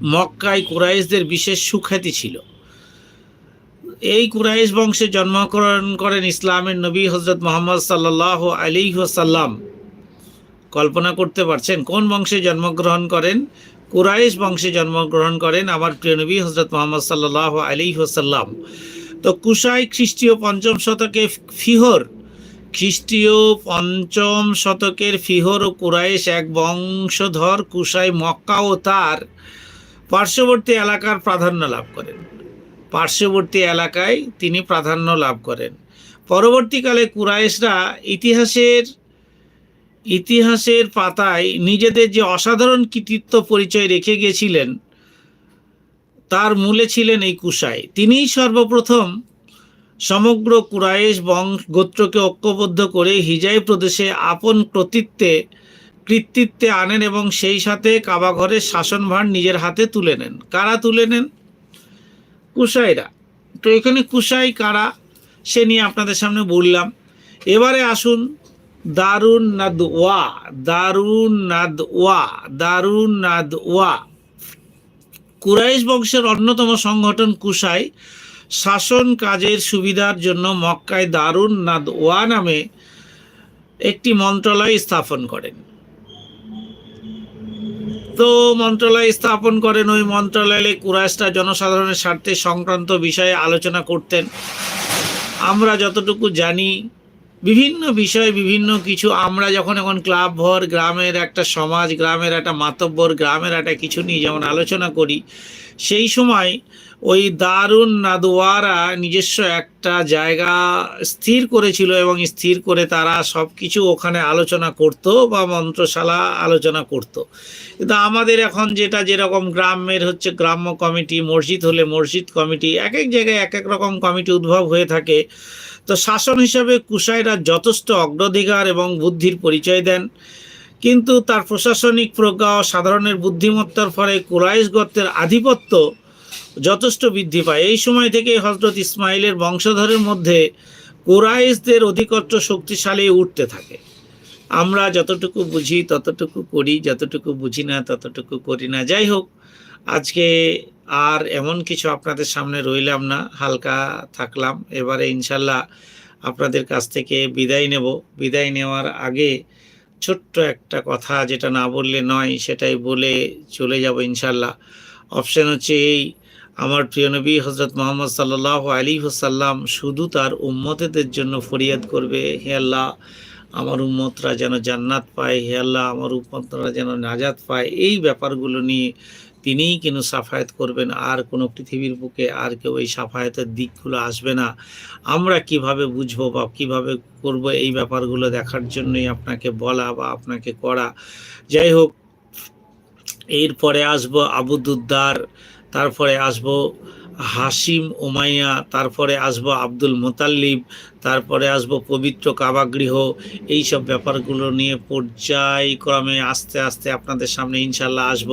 মক্কায় কুরাইশদের বিশেষ সুখ্যাতি ছিল। এই কুরাইশ বংশে জন্মগ্রহণ করেন ইসলামের নবী হজরত মোহাম্মদ সাল্লাহ আলী সাল্লাম কল্পনা করতে পারছেন, কোন বংশে জন্মগ্রহণ করেন? কুরাইশ বংশে জন্মগ্রহণ করেন আমার প্রিয় নবী হজরত মোহাম্মদ সাল্লাহ আলী সাল্লাম তো কুশাই খ্রিস্টীয় পঞ্চম শতকে ফিহর, খ্রিস্টীয় পঞ্চম শতকের ফিহর ও কুরাইশ এক বংশধর কুশাই মক্কা ও তার পার্শ্ববর্তী এলাকার প্রাধান্য লাভ করেন। পার্শ্ববর্তী এলাকায় তিনি প্রাধান্য লাভ করেন। পরবর্তীকালে কুরাইশরা ইতিহাসের ইতিহাসের পাতায় নিজেদের যে অসাধারণ কৃতিত্ব পরিচয় রেখে গিয়েছিলেন তার মূলে ছিলেন এই কুশাই। তিনিই সর্বপ্রথম সমগ্র কুরাইশ বংশ গোত্রকে ঐক্যবদ্ধ করে হিজাই প্রদেশে আপন কর্তৃত্বে কৃতিত্বে আনেন এবং সেই সাথে কাবাঘরের শাসনভার নিজের হাতে তুলে নেন। কারা তুলে নেন? কুশাইরা তো এখানে কুশাই কারা, সে নিয়ে আপনাদের সামনে বললাম। এবারে আসুন, দারুণ নাদ ওয়া দারুণ নাদ ওয়া দারুণ নাদ ওয়া কুরাইশ বংশের অন্যতম সংগঠন কুশাই শাসন কাজের সুবিধার জন্য মক্কায় দারুণ নাদ ওয়া নামে একটি মন্ত্রণালয় স্থাপন করেন। তো মন্ত্রণালয় স্থাপন করেন, ওই মন্ত্রণালয়ে কুরাইশরা জনসাধারণের স্বার্থে সংক্রান্ত বিষয়ে আলোচনা করতেন। আমরা যতটুকু জানি, বিভিন্ন বিষয় বিভিন্ন কিছু, আমরা যখন এখন ক্লাব ভর, গ্রামের একটা সমাজ, গ্রামের একটা মাতব্বর, গ্রামের একটা কিছু নিয়ে যেমন আলোচনা করি, সেই সময় ওই দারুণ নাদোয়ারা নিজস্ব একটা জায়গা স্থির করেছিল এবং স্থির করে তারা সব কিছু ওখানে আলোচনা করত বা মন্ত্রশালা আলোচনা করত। কিন্তু আমাদের এখন যেটা যেরকম গ্রামের হচ্ছে গ্রাম্য কমিটি, মসজিদ হলে মসজিদ কমিটি এক এক জায়গায় এক এক রকম কমিটি উদ্ভব হয়ে থাকে। তো শাসন হিসাবে কুশাইরা যথেষ্ট অগ্রাধিকার এবং বুদ্ধির পরিচয় দেন। কিন্তু তার প্রশাসনিক প্রজ্ঞা ও সাধারণের বুদ্ধিমত্তার ফলে কুরাইশ গর্তের আধিপত্য যথেষ্ট বৃদ্ধি পায়। এই সময় থেকে হজরত ইসমাইলের বংশধরের মধ্যে কুরাইশদের অধিকত্ব শক্তিশালী উঠতে থাকে। আমরা যতটুকু বুঝি ততটুকু করি, যতটুকু বুঝি না ততটুকু করি না। যাই হোক, আজকে আর এমন কিছু আপনাদের সামনে রইলাম না, হালকা থাকলাম। এবারে ইনশাল্লাহ আপনাদের কাছ থেকে বিদায় নেব। বিদায় নেওয়ার আগে ছোট্ট একটা কথা যেটা না বললে নয়, সেটাই বলে চলে যাব ইনশাল্লাহ। অপশান হচ্ছে এই আমার প্রিয় নবী হজরত মোহাম্মদ সাল্লাহ আলী হুসাল্লাম শুধু তার উম্মতেদের জন্য ফরিয়াদ করবে। হে আল্লাহ, আমার উম্মতরা যেন জান্নাত পায়। হে আল্লাহ, আমার উম্মতরা যেন নাজাত পায়। এই ব্যাপারগুলো নিয়ে তিনিই কেন সাফায়াত করবেন। আর কোনো পৃথিবীর বুকে আর কেউ এই সাফায়াতের দিকগুলো আসবে না। আমরা কীভাবে বুঝব বা কীভাবে করব এই ব্যাপারগুলো দেখার জন্যই আপনাকে বলা বা আপনাকে করা। যাই হোক, এরপরে আসব আবুদুদ্দার তারপরে আসব হাসিম ওমাইয়া তারপরে আসব আব্দুল মোতাল্লিব তারপরে আসব পবিত্র কাবাগৃহ। এই সব ব্যাপারগুলো নিয়ে পর্যায়ক্রমে আস্তে আস্তে আপনাদের সামনে ইনশাল্লাহ আসব।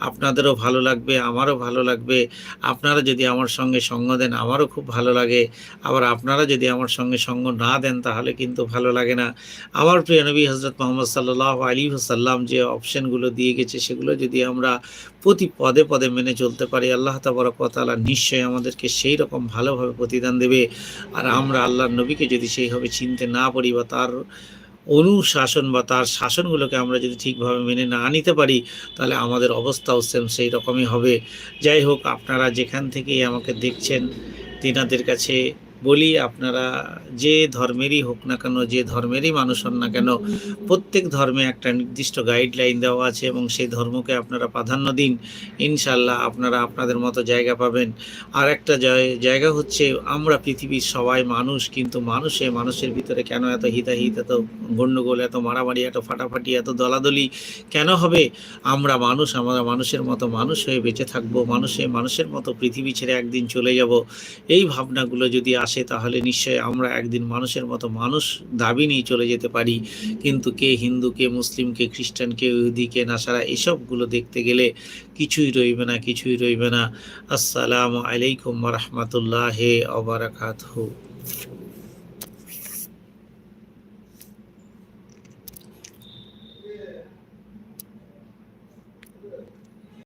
আপনাদেরও ভালো লাগবে, আমারও ভালো লাগবে। আপনারা যদি আমার সঙ্গে সঙ্গ দেন, আমারও খুব ভালো লাগে। আবার আপনারা যদি আমার সঙ্গে সঙ্গ না দেন, তাহলে কিন্তু ভালো লাগে না। আমার প্রিয় নবী হজরত মোহাম্মদ সাল্লাহ আলী সাল্লাম যে অপশানগুলো দিয়ে গেছে, সেগুলো যদি আমরা প্রতি পদে পদে মেনে চলতে পারি, আল্লাহ তাবরকতালা নিশ্চয়ই আমাদেরকে সেই রকম ভালোভাবে প্রতিদান দেবে। আর আমরা আল্লাহর নবীকে যদি সেইভাবে চিনতে না পারি বা তার অনুশাসন বা তার শাসনগুলোকে আমরা যদি ঠিকভাবে মেনে না নিতে পারি, তাহলে আমাদের অবস্থাও সেম সেই রকমই হবে। যাই হোক, আপনারা যেখান থেকেই আমাকে দেখছেন, তিনাদের কাছে বলি আপনারা, যে ধর্মেরই হোক না কেন, যে ধর্মেরই মানুষ হন না কেন, প্রত্যেক ধর্মে একটা নির্দিষ্ট গাইডলাইন দেওয়া আছে এবং সেই ধর্মকে আপনারা প্রাধান্য দিন। ইনশাল্লাহ আপনারা আপনাদের মতো জায়গা পাবেন। আর একটা জায়- জায়গা হচ্ছে আমরা পৃথিবীর সবাই মানুষ, কিন্তু মানুষে মানুষের ভিতরে কেন এত হিতাহিত, এত গণ্ডগোল, এত মারামারি, এত ফাটাফাটি, এত দলাদলি? কেন হবে? আমরা মানুষ, আমরা মানুষের মতো মানুষ হয়ে বেঁচে থাকব, মানুষে মানুষের মতো পৃথিবী ছেড়ে একদিন চলে যাব। এই ভাবনাগুলো যদি আসে তাহলে নিশ্চয় আমরা একদিন মানুষের মতো মানুষ দাবি নিয়ে চলে যেতে পারি। কিন্তু কে হিন্দু, কে মুসলিম, কে খ্রিস্টান, কে ইহুদি, কে নাসারা, এসবগুলো দেখতে গেলে কিছুই রইবে না, কিছুই রইবে না। আসসালামু আলাইকুম রহমতুল্লাহ অবরাকাতহু